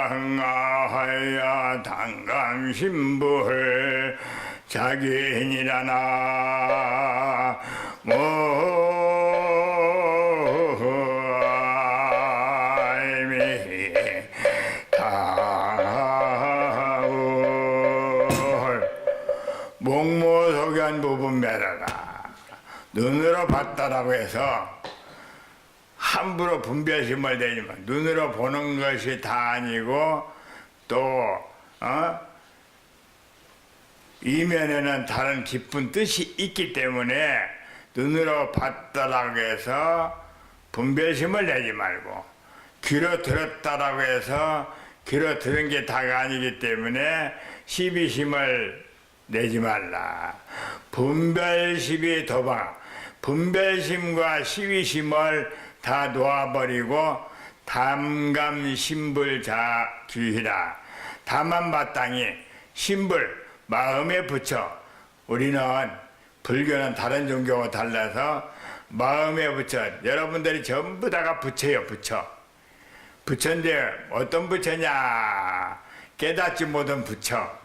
도방하야 당강신부를 자기인이라나. 다울 목모소견 부분 매라라 눈으로 봤다라고 해서 함부로 분별심을 내지만 눈으로 보는 것이 다 아니고 또 어? 이면에는 다른 깊은 뜻이 있기 때문에 눈으로 봤다라고 해서 분별심을 내지 말고 귀로 들었다라고 해서 귀로 들은 게 다가 아니기 때문에 시비심을 내지 말라. 분별심이 도방, 분별심과 시비심을 다 놓아버리고 담감신불자 귀히라. 다만 마땅히 신불 마음에 붙여 우리는 불교는 다른 종교와 달라서 마음에 붙여. 여러분들이 전부 다가 부처요 부처. 부처인데 어떤 부처냐? 깨닫지 못한 부처.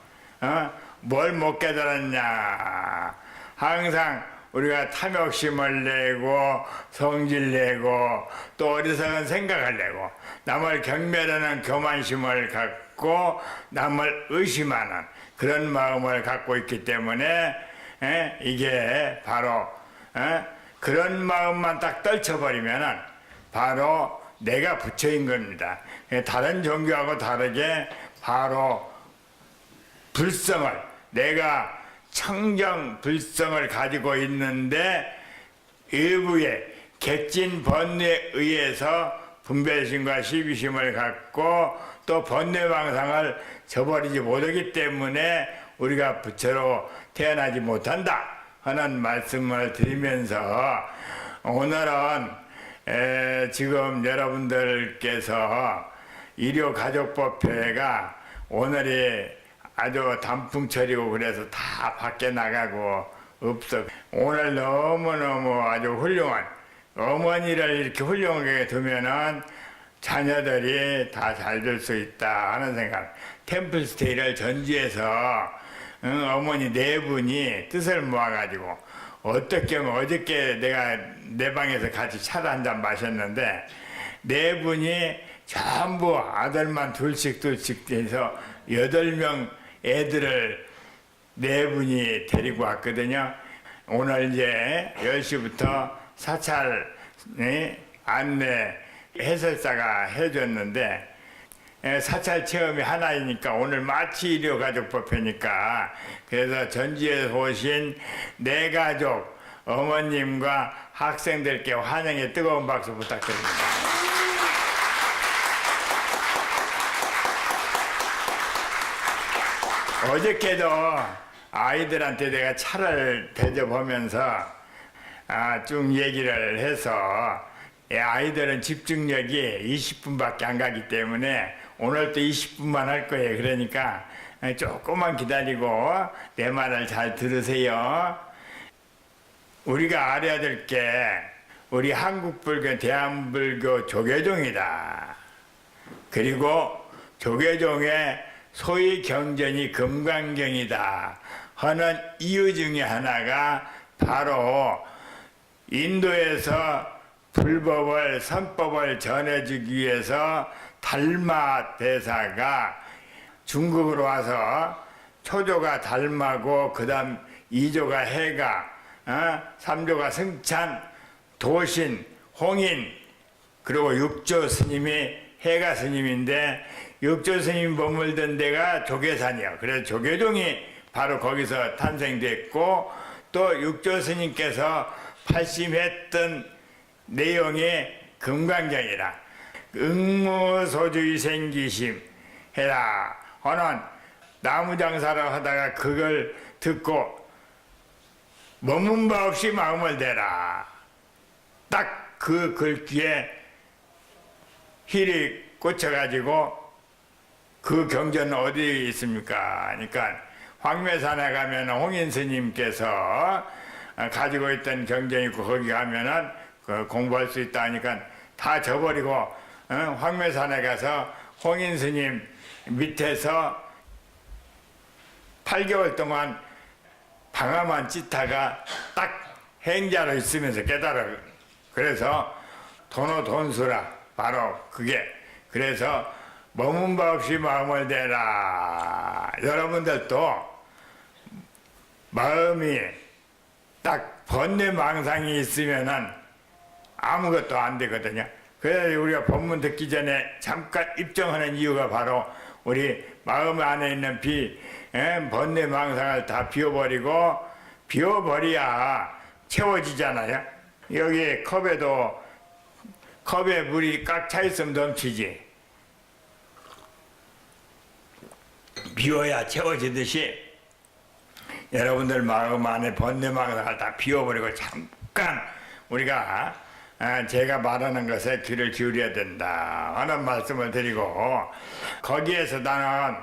어? 뭘 못 깨달았냐? 항상 우리가 탐욕심을 내고 성질 내고 또 어리석은 생각을 내고 남을 경멸하는 교만심을 갖고 남을 의심하는 그런 마음을 갖고 있기 때문에 에? 이게 바로 에? 그런 마음만 딱 떨쳐버리면은 바로 내가 부처인 겁니다. 다른 종교하고 다르게 바로 불성을 내가 청정 불성을 가지고 있는데 일부의 객진 번뇌에 의해서 분별심과 시비심을 갖고 또 번뇌 망상을 저버리지 못하기 때문에 우리가 부처로 태어나지 못한다 하는 말씀을 드리면서 오늘은 에, 지금 여러분들께서 일요가족법회가 오늘이 아주 단풍철이고 그래서 다 밖에 나가고 없어. 오늘 너무너무 아주 훌륭한 어머니를 이렇게 훌륭하게 두면은 자녀들이 다 잘 될 수 있다 하는 생각. 템플스테이를 전주에서 응, 어머니 네 분이 뜻을 모아가지고 어떻게 하면 어저께 내가 내 방에서 같이 차를 한 잔 마셨는데 네 분이 전부 아들만 둘씩 둘씩 해서 여덟 명 애들을 네 분이 데리고 왔거든요. 오늘 이제 10시부터 사찰 네, 안내 해설사가 해줬는데 에, 사찰 체험이 하나이니까 오늘 마치 일요 가족 법회니까 그래서 전주에서 오신 내 가족 어머님과 학생들께 환영의 뜨거운 박수 부탁드립니다. 어저께도 아이들한테 내가 차를 대접하면서 아, 쭉 얘기를 해서 예, 아이들은 집중력이 20분밖에 안 가기 때문에 오늘도 20분만 할 거예요. 그러니까 조금만 기다리고 내 말을 잘 들으세요. 우리가 알아야 될 게 우리 한국불교, 대한불교 조계종이다. 그리고 조계종의 소위 경전이 금강경이다 하는 이유 중에 하나가 바로 인도에서 불법을 선법을 전해주기 위해서 달마 대사가 중국으로 와서 초조가 달마고 그다음 이조가 해가 어? 삼조가 승찬 도신 홍인 그리고 육조 스님이 해가 스님인데 육조 스님이 머물던 데가 조계산이요. 그래서 조계종이 바로 거기서 탄생됐고 또 육조 스님께서 발심했던 내용이 금강경이라 응무소주의 생기심 해라 하는 나무 장사를 하다가 그걸 듣고 머문 바 없이 마음을 대라. 딱 그 글귀에 힐이 꽂혀가지고 그 경전은 어디 있습니까? 그러니까 황매산에 가면 홍인 스님께서 가지고 있던 경전이 있고 거기 가면은 그 공부할 수 있다 하니까 다 저버리고 어? 황매산에 가서 홍인 스님 밑에서 8개월 동안 방아만 찢다가 딱 행자로 있으면서 깨달아. 그래서 돈오 돈수라 바로 그게 그래서 머문 바 없이 마음을 대라. 여러분들도 마음이 딱 번뇌 망상이 있으면은 아무것도 안 되거든요. 그래서 우리가 법문 듣기 전에 잠깐 입정하는 이유가 바로 우리 마음 안에 있는 비, 에, 번뇌 망상을 다 비워버리고 비워버려야 채워지잖아요. 여기 컵에도 컵에 물이 꽉 차 있으면 넘치지. 비워야 채워지듯이 여러분들 마음 안에 번뇌 망상을 다 비워버리고 잠깐 우리가 아, 제가 말하는 것에 귀를 기울여야 된다 하는 말씀을 드리고 거기에서 나는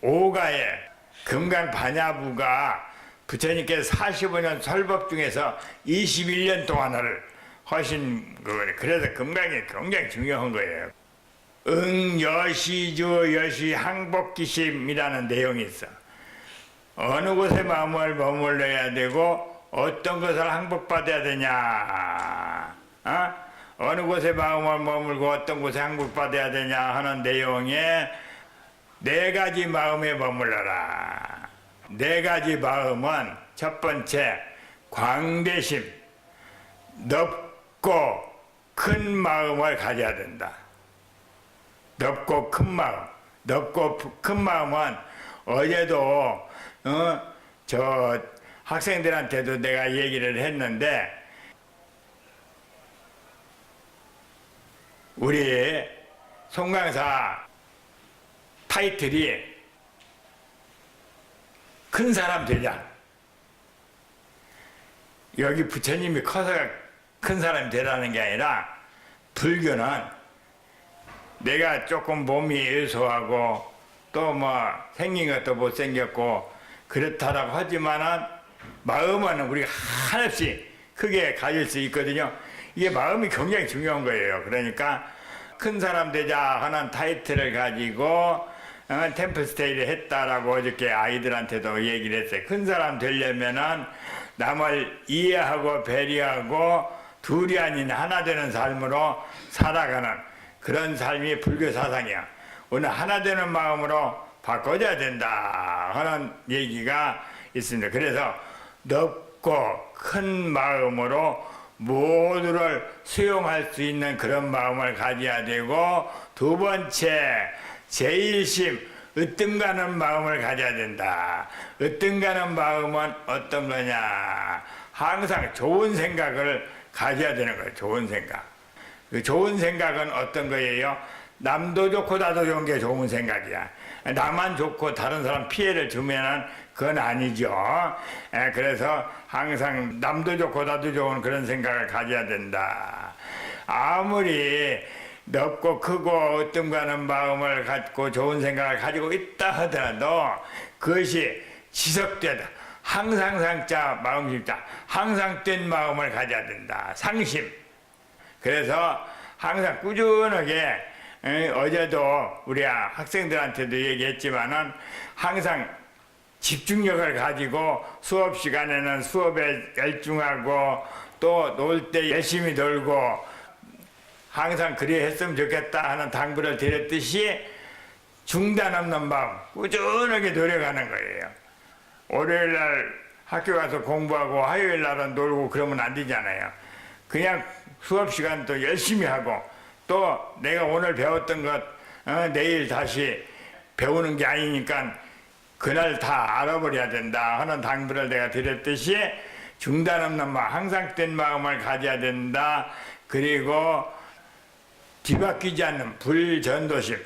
오가의 금강 반야부가 부처님께서 45년 설법 중에서 21년 동안을 하신 거예요. 그래서 금강이 굉장히 중요한 거예요. 응 여시주 여시 항복기심이라는 내용이 있어. 어느 곳에 마음을 머물러야 되고 어떤 것을 항복받아야 되냐 어? 어느 곳에 마음을 머물고 어떤 곳에 항복받아야 되냐 하는 내용에 네 가지 마음에 머물러라 네 가지 마음은 첫 번째 광대심 넓고 큰 마음을 가져야 된다 넓고 큰 마음 넓고 큰 마음은 어제도 어, 저 학생들한테도 내가 얘기를 했는데 우리 송강사 타이틀이 큰 사람 되자. 여기 부처님이 커서 큰 사람이 되라는 게 아니라 불교는 내가 조금 몸이 예소하고 또 뭐 생긴 것도 못생겼고 그렇다라고 하지만은 마음은 우리가 하나씩 크게 가질 수 있거든요. 이게 마음이 굉장히 중요한 거예요. 그러니까 큰 사람 되자 하는 타이틀을 가지고 어, 템플스테이를 했다라고 어저께 아이들한테도 얘기를 했어요. 큰 사람 되려면은 남을 이해하고 배려하고 둘이 아닌 하나 되는 삶으로 살아가는 그런 삶이 불교 사상이야. 오늘 하나 되는 마음으로 바꿔줘야 된다 하는 얘기가 있습니다. 그래서 넓고 큰 마음으로 모두를 수용할 수 있는 그런 마음을 가져야 되고 두 번째 제일심 으뜸 가는 마음을 가져야 된다. 으뜸 가는 마음은 어떤 거냐? 항상 좋은 생각을 가져야 되는 거예요. 좋은 생각. 그 좋은 생각은 어떤 거예요? 남도 좋고 나도 좋은 게 좋은 생각이야. 나만 좋고 다른 사람 피해를 주면은 그건 아니죠. 에, 그래서 항상 남도 좋고 나도 좋은 그런 생각을 가져야 된다. 아무리 넓고 크고 으뜸 가는 마음을 갖고 좋은 생각을 가지고 있다 하더라도 그것이 지속되다. 항상 상자 마음심자 항상 된 마음을 가져야 된다. 상심. 그래서 항상 꾸준하게 에, 어제도 우리 학생들한테도 얘기했지만은 항상 집중력을 가지고 수업 시간에는 수업에 열중하고 또 놀 때 열심히 놀고 항상 그리 했으면 좋겠다 하는 당부를 드렸듯이 중단 없는 마음 꾸준하게 노력하는 거예요. 월요일 날 학교 가서 공부하고 화요일 날은 놀고 그러면 안 되잖아요. 그냥 수업 시간도 열심히 하고 또 내가 오늘 배웠던 것 어, 내일 다시 배우는 게 아니니까 그날 다 알아버려야 된다 하는 당부를 내가 드렸듯이 중단 없는 마음, 항상 된 마음을 가져야 된다. 그리고 뒤바뀌지 않는 불전도심,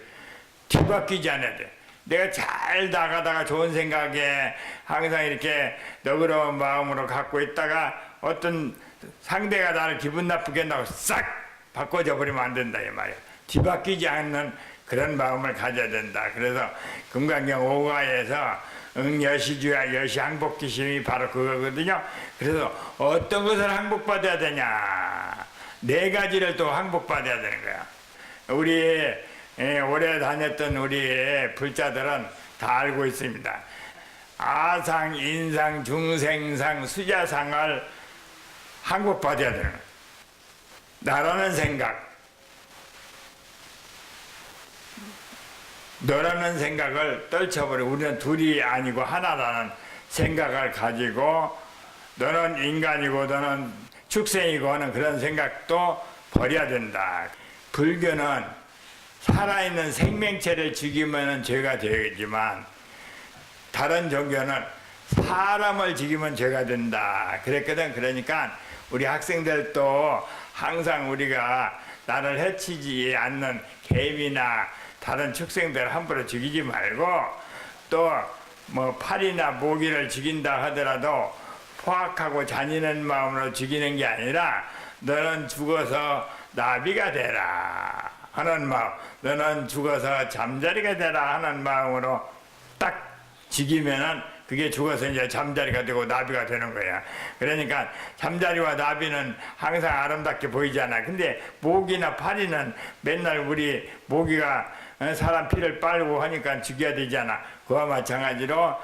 뒤바뀌지 않아야 돼. 내가 잘 나가다가 좋은 생각에 항상 이렇게 너그러운 마음으로 갖고 있다가 어떤 상대가 나를 기분 나쁘게 한다고 싹 바꿔져 버리면 안 된다 이 말이야. 뒤바뀌지 않는 그런 마음을 가져야 된다. 그래서 금강경 5가에서 응여시주야 여시 항복기심이 바로 그거거든요. 그래서 어떤 것을 항복받아야 되냐? 네 가지를 또 항복받아야 되는 거야. 우리 예, 오래 다녔던 우리 불자들은 다 알고 있습니다. 아상, 인상, 중생상, 수자상을 항복받아야 되는. 나라는 생각, 너라는 생각을 떨쳐버리고 우리는 둘이 아니고 하나라는 생각을 가지고 너는 인간이고 너는 축생이고 하는 그런 생각도 버려야 된다. 불교는 살아있는 생명체를 죽이면 죄가 되지만 다른 종교는 사람을 죽이면 죄가 된다. 그랬거든. 그러니까 우리 학생들도 항상 우리가 나를 해치지 않는 개미나 다른 축생들 함부로 죽이지 말고 또 뭐 파리나 모기를 죽인다 하더라도 포악하고 잔인한 마음으로 죽이는 게 아니라 너는 죽어서 나비가 되라 하는 마음 너는 죽어서 잠자리가 되라 하는 마음으로 딱 죽이면은 그게 죽어서 이제 잠자리가 되고 나비가 되는 거야. 그러니까 잠자리와 나비는 항상 아름답게 보이잖아. 근데 모기나 파리는 맨날 우리 모기가 어, 사람 피를 빨고 하니까 죽여야 되잖아. 그와 마찬가지로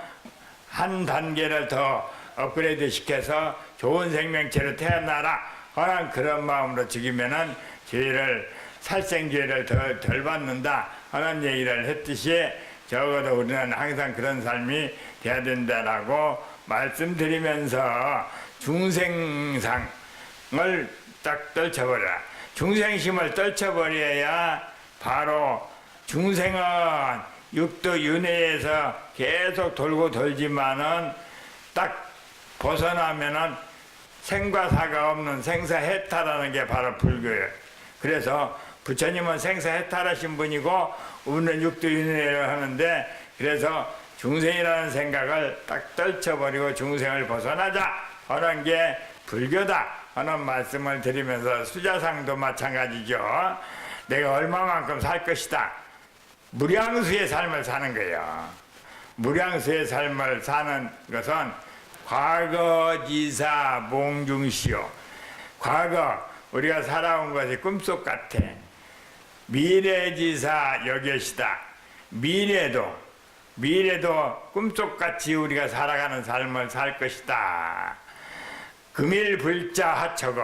한 단계를 더 업그레이드 시켜서 좋은 생명체로 태어나라 하는 그런 마음으로 죽이면은 죄를 살생죄를 덜, 덜 받는다 하는 얘기를 했듯이 적어도 우리는 항상 그런 삶이 돼야 된다라고 말씀드리면서 중생상을 딱 떨쳐버려라. 중생심을 떨쳐버려야 바로 중생은 육도 윤회에서 계속 돌고 돌지만은 딱 벗어나면은 생과 사가 없는 생사해탈하는 게 바로 불교예요. 그래서 부처님은 생사해탈하신 분이고 우리는 육도윤회를 하는데 그래서 중생이라는 생각을 딱 떨쳐버리고 중생을 벗어나자 하는 게 불교다 하는 말씀을 드리면서 수자상도 마찬가지죠. 내가 얼마만큼 살 것이다. 무량수의 삶을 사는 거예요. 무량수의 삶을 사는 것은 과거지사 몽중시요. 과거 우리가 살아온 것이 꿈속 같아. 미래지사 여겨시다. 미래도 미래도 꿈속같이 우리가 살아가는 삶을 살 것이다. 금일 불자 하처고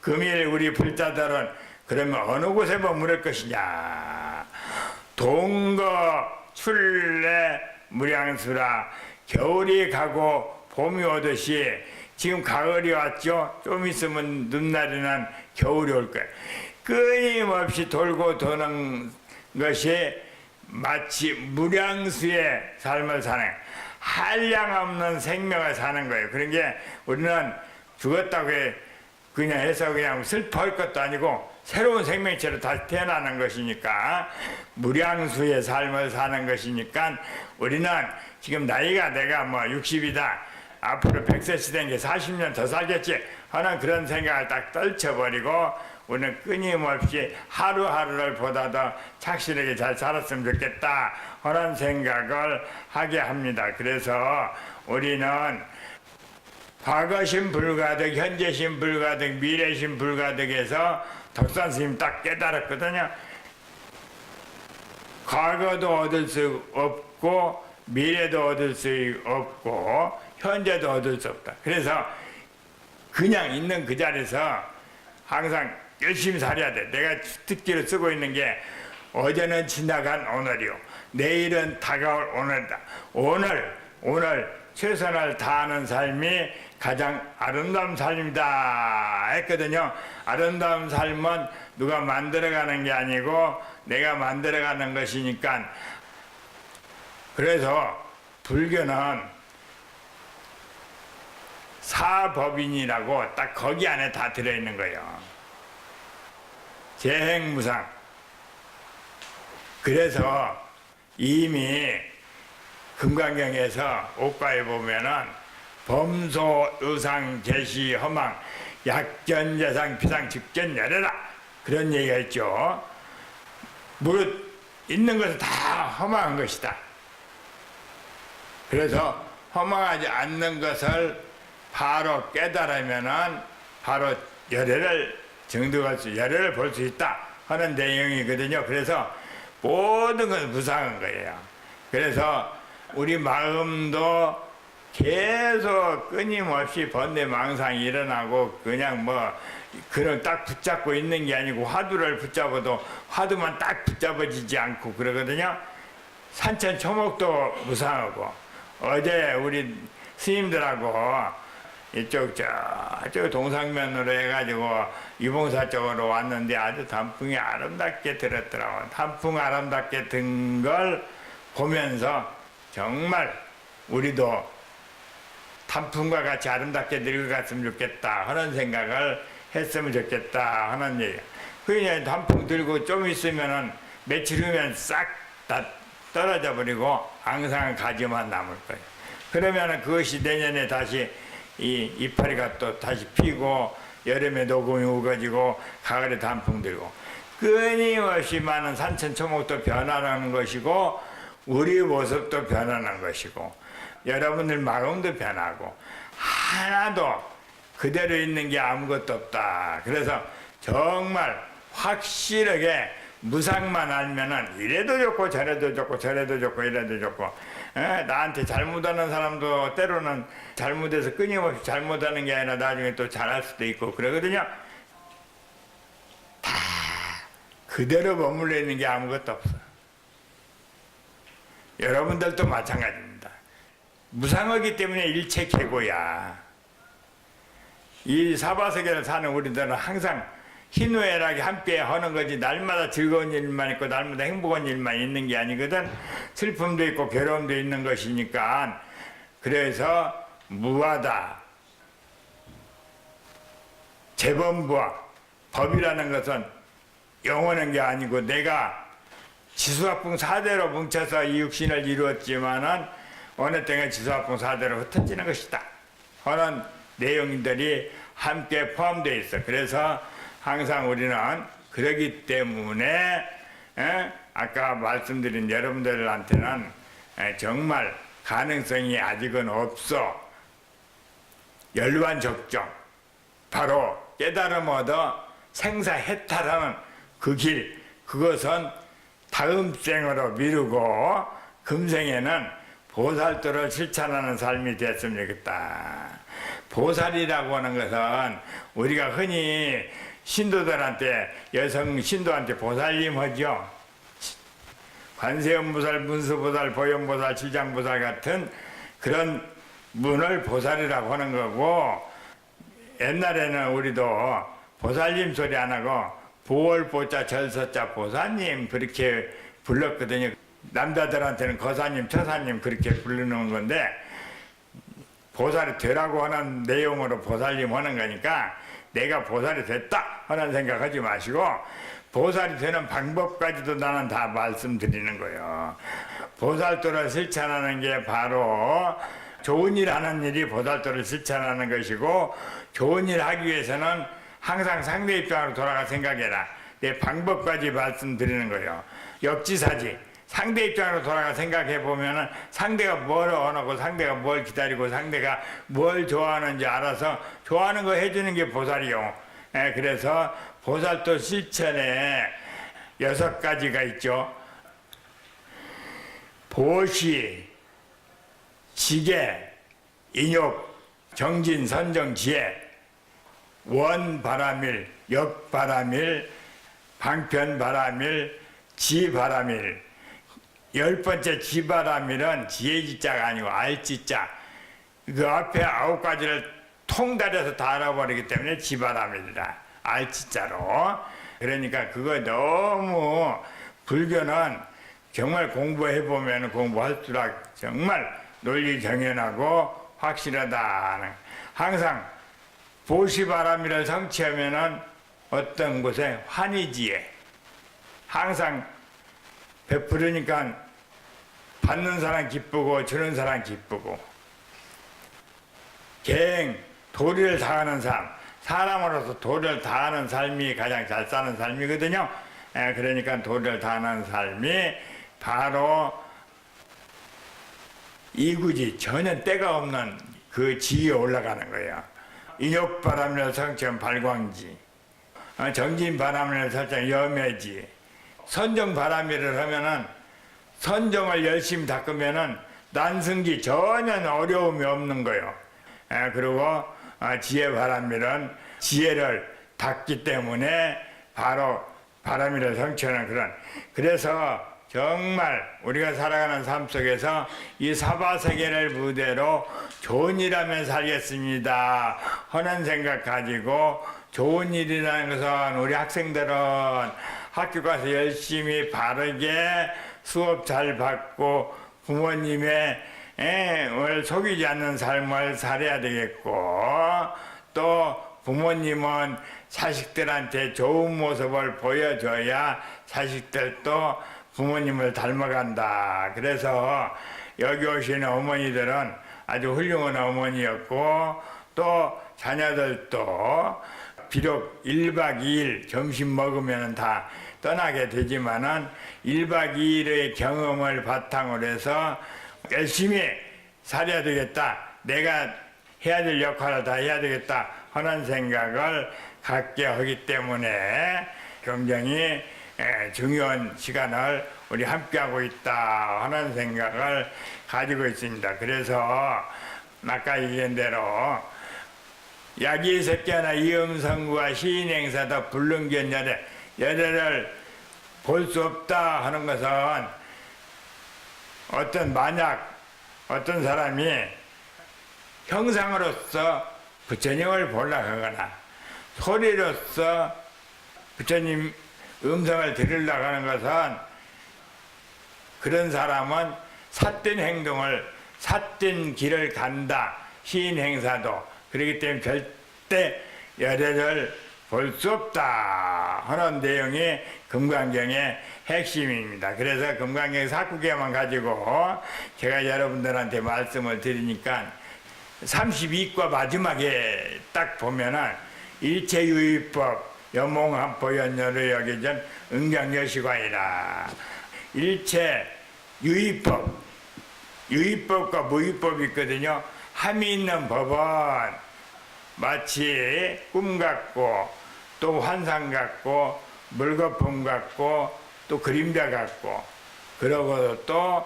금일 우리 불자들은 그러면 어느 곳에 머무를 것이냐? 동거 출래 무량수라 겨울이 가고 봄이 오듯이 지금 가을이 왔죠. 좀 있으면 눈날이는 겨울이 올 거예요. 끊임없이 돌고 도는 것이 마치 무량수의 삶을 사는 한량없는 생명을 사는 거예요. 그런 게 우리는 죽었다고 해 그냥 해서 그냥 슬퍼할 것도 아니고 새로운 생명체로 다시 태어나는 것이니까 무량수의 삶을 사는 것이니까 우리는 지금 나이가 내가 뭐 60이다 앞으로 100세 된게 40년 더 살겠지 하는 그런 생각을 딱 떨쳐버리고 우리는 끊임없이 하루하루를 보다 더 착실하게 잘 살았으면 좋겠다 하는 생각을 하게 합니다. 그래서 우리는 과거심 불가득, 현재심 불가득, 미래심 불가득해서 덕산 스님 딱 깨달았거든요. 과거도 얻을 수 없고 미래도 얻을 수 없고 현재도 얻을 수 없다. 그래서 그냥 있는 그 자리에서 항상 열심히 살아야 돼. 내가 특기로 쓰고 있는 게 어제는 지나간 오늘이요. 내일은 다가올 오늘이다. 오늘, 오늘 최선을 다하는 삶이 가장 아름다운 삶이다 했거든요. 아름다운 삶은 누가 만들어가는 게 아니고 내가 만들어가는 것이니까 그래서 불교는 사법인이라고 딱 거기 안에 다 들어있는 거예요. 재행무상. 그래서 이미 금강경에서 옷가에 보면은 범소 의상 제시 허망 약전 예상 비상 직전 열애라 그런 얘기가 있죠. 무릇 있는 것은 다 허망한 것이다. 그래서 허망하지 않는 것을 바로 깨달으면은 바로 열애를 수, 열애를 볼 수 있다 하는 내용이거든요. 그래서 모든 건 무상한 거예요. 그래서 우리 마음도 계속 끊임없이 번뇌 망상이 일어나고 그냥 뭐 그런 딱 붙잡고 있는 게 아니고 화두를 붙잡아도 화두만 딱 붙잡아지지 않고 그러거든요. 산천 초목도 무상하고 어제 우리 스님들하고 이쪽 저쪽 동상면으로 해가지고 유봉사 쪽으로 왔는데 아주 단풍이 아름답게 들었더라고 단풍 아름답게 든 걸 보면서 정말 우리도 단풍과 같이 아름답게 늙어갔으면 좋겠다 하는 생각을 했으면 좋겠다 하는 얘기. 그냥 단풍 들고 좀 있으면은 며칠 후면 싹 다 떨어져 버리고 앙상한 가지만 남을 거예요. 그러면은 그것이 내년에 다시 이 이파리가 또 다시 피고 여름에 녹음이 우거지고 가을에 단풍 들고 끊임없이 많은 산천 초목도 변화하는 것이고 우리 모습도 변하는 것이고 여러분들 마음도 변하고 하나도 그대로 있는 게 아무것도 없다. 그래서 정말 확실하게 무상만 알면은 이래도 좋고 저래도 좋고 저래도 좋고 이래도 좋고 에, 나한테 잘못하는 사람도 때로는 잘못해서 끊임없이 잘못하는 게 아니라 나중에 또 잘할 수도 있고 그러거든요. 다 그대로 머물러 있는 게 아무것도 없어. 여러분들도 마찬가지입니다. 무상하기 때문에 일체 계고야. 이 사바세계를 사는 우리들은 항상 희노애락이 함께 하는 거지 날마다 즐거운 일만 있고 날마다 행복한 일만 있는 게 아니거든. 슬픔도 있고 괴로움도 있는 것이니까. 그래서 무하다. 재범부와 법이라는 것은 영원한 게 아니고 내가 지수화풍 사대로 뭉쳐서 이 육신을 이루었지만은 어느 때가 지수화풍 사대로 흩어지는 것이다. 하는 내용들이 함께 포함되어 있어. 그래서 항상 우리는 그러기 때문에 에? 아까 말씀드린 여러분들한테는 에, 정말 가능성이 아직은 없어 열반 적정 바로 깨달음 얻어 생사해탈하는 그 길 그것은 다음 생으로 미루고 금생에는 보살도를 실천하는 삶이 됐으면 좋겠다. 보살이라고 하는 것은 우리가 흔히 신도들한테 여성 신도한테 보살님 하죠. 관세음보살, 문수보살, 보현보살, 지장보살 같은 그런 문을 보살이라고 하는 거고 옛날에는 우리도 보살님 소리 안 하고 보월보자 절서자 보사님 그렇게 불렀거든요. 남자들한테는 거사님, 처사님 그렇게 부르는 건데 보살이 되라고 하는 내용으로 보살님 하는 거니까 내가 보살이 됐다 하는 생각하지 마시고 보살이 되는 방법까지도 나는 다 말씀드리는 거예요. 보살도를 실천하는 게 바로 좋은 일 하는 일이 보살도를 실천하는 것이고 좋은 일 하기 위해서는 항상 상대 입장으로 돌아가 생각해라. 내 방법까지 말씀드리는 거예요. 역지사지. 상대 입장으로 돌아가 생각해 보면은 상대가 뭘 원하고 상대가 뭘 기다리고 상대가 뭘 좋아하는지 알아서 좋아하는 거 해주는 게 보살이요. 예, 그래서 보살도 실천에 여섯 가지가 있죠. 보시, 지계, 인욕, 정진, 선정, 지혜, 원 바람일, 역 바람일, 방편 바람일, 지 바람일. 열 번째 지 바람일은 지혜 지자가 아니고 알 지자. 그 앞에 아홉 가지를 통달해서 다 알아버리기 때문에 지 바람일이다. 알 지자로. 그러니까 그거 너무 불교는 정말 공부해 보면 공부할수록 정말 논리 정연하고 확실하다. 항상 보시바람이를 성취하면은 어떤 곳에 환희지에 항상 베풀으니까 받는 사람 기쁘고 주는 사람 기쁘고 갱 도리를 다하는 삶 사람으로서 도리를 다하는 삶이 가장 잘 사는 삶이거든요. 에, 그러니까 도리를 다하는 삶이 바로 이구지 전혀 때가 없는 그 지위에 올라가는 거예요. 인욕바람을 설정 발광지, 어, 정진바람을 설정 염해지, 선정 바람이를 하면은 선정을 열심히 닦으면은 난승기 전혀 어려움이 없는 거예요. 에, 그리고 어, 지혜 바람일은 지혜를 닦기 때문에 바로 바람이를 성취하는 그런 그래서 정말 우리가 살아가는 삶 속에서 이 사바세계를 무대로 좋은 일하면 살겠습니다 하는 생각 가지고 좋은 일이라는 것은 우리 학생들은 학교 가서 열심히 바르게 수업 잘 받고 부모님의 에, 을 속이지 않는 삶을 살아야 되겠고 또 부모님은 자식들한테 좋은 모습을 보여줘야 자식들도 부모님을 닮아간다. 그래서 여기 오시는 어머니들은 아주 훌륭한 어머니였고 또 자녀들도 비록 1박 2일 점심 먹으면 다 떠나게 되지만은 1박 2일의 경험을 바탕으로 해서 열심히 살아야 되겠다. 내가 해야 될 역할을 다 해야 되겠다 하는 생각을 갖게 하기 때문에 굉장히 에, 중요한 시간을 우리 함께하고 있다 하는 생각을 가지고 있습니다. 그래서 아까 얘기한 대로 야기 새끼나 이음성구와 시인 행사도 불능견 여대 여대를 볼 수 없다 하는 것은 어떤 만약 어떤 사람이 형상으로서 부처님을 보려 하거나 소리로서 부처님 음성을 들으려고 하는 것은 그런 사람은 삿된 행동을 삿된 길을 간다. 시인 행사도. 그렇기 때문에 절대 열애를 볼 수 없다 하는 내용이 금강경의 핵심입니다. 그래서 금강경 사구개만 가지고 제가 여러분들한테 말씀을 드리니까 32과 마지막에 딱 보면은 일체유의법 연몽한포 연녀를 여기전 응장여시관이라 일체 유의법 유의법과 무의법이 있거든요. 함이 있는 법은 마치 꿈 같고 또 환상 같고 물거품 같고 또 그림자 같고 그러고 또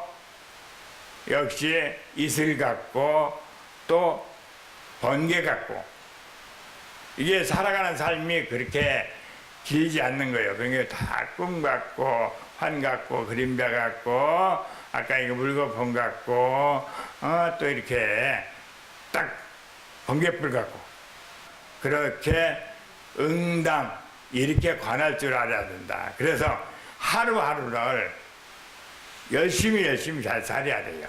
역시 이슬 같고 또 번개 같고 이게 살아가는 삶이 그렇게 길지 않는 거예요. 그러니까 다 꿈 같고 환 같고 그림자 같고 아까 이거 물거품 같고 어, 또 이렇게 딱 번개불 같고 그렇게 응당 이렇게 관할 줄 알아야 된다. 그래서 하루하루를 열심히 열심히 잘 살아야 돼요.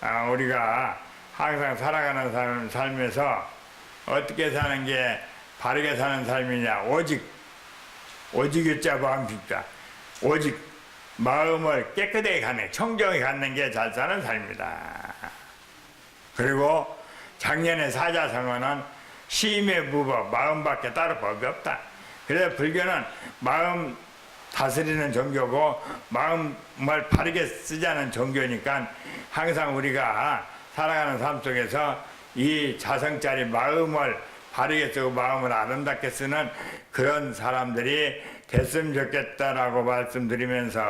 아, 우리가 항상 살아가는 삶, 삶에서 어떻게 사는 게 바르게 사는 삶이냐 오직 오직 유자 마음입니다. 오직 마음을 깨끗하게 갖는 청정히 갖는 게 잘 사는 삶이다. 그리고 작년에 사자성어는 시임의 무법 마음밖에 따로 법이 없다. 그래서 불교는 마음 다스리는 종교고 마음을 바르게 쓰자는 종교니까 항상 우리가 살아가는 삶 속에서 이 자성짜리 마음을 바르게 쓰고 마음을 아름답게 쓰는 그런 사람들이 됐으면 좋겠다라고 말씀드리면서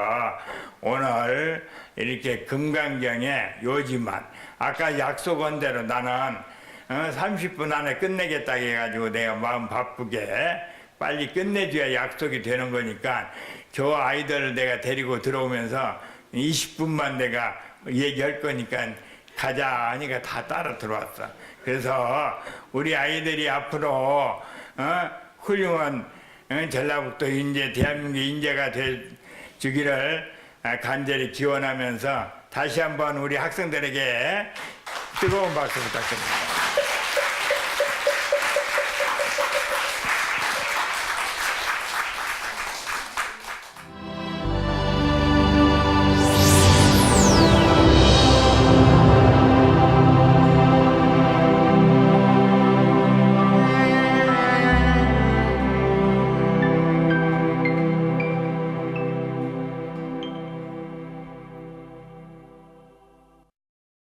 오늘 이렇게 금강경에 요지만 아까 약속한 대로 나는 어, 30분 안에 끝내겠다 해가지고 내가 마음 바쁘게 빨리 끝내줘야 약속이 되는 거니까 저 아이들을 내가 데리고 들어오면서 20분만 내가 얘기할 거니까 가자 하니까 다 따라 들어왔어. 그래서 우리 아이들이 앞으로 어? 훌륭한 어? 전라북도 인재, 대한민국 인재가 돼 주기를 아, 간절히 기원하면서 다시 한번 우리 학생들에게 뜨거운 박수 부탁드립니다.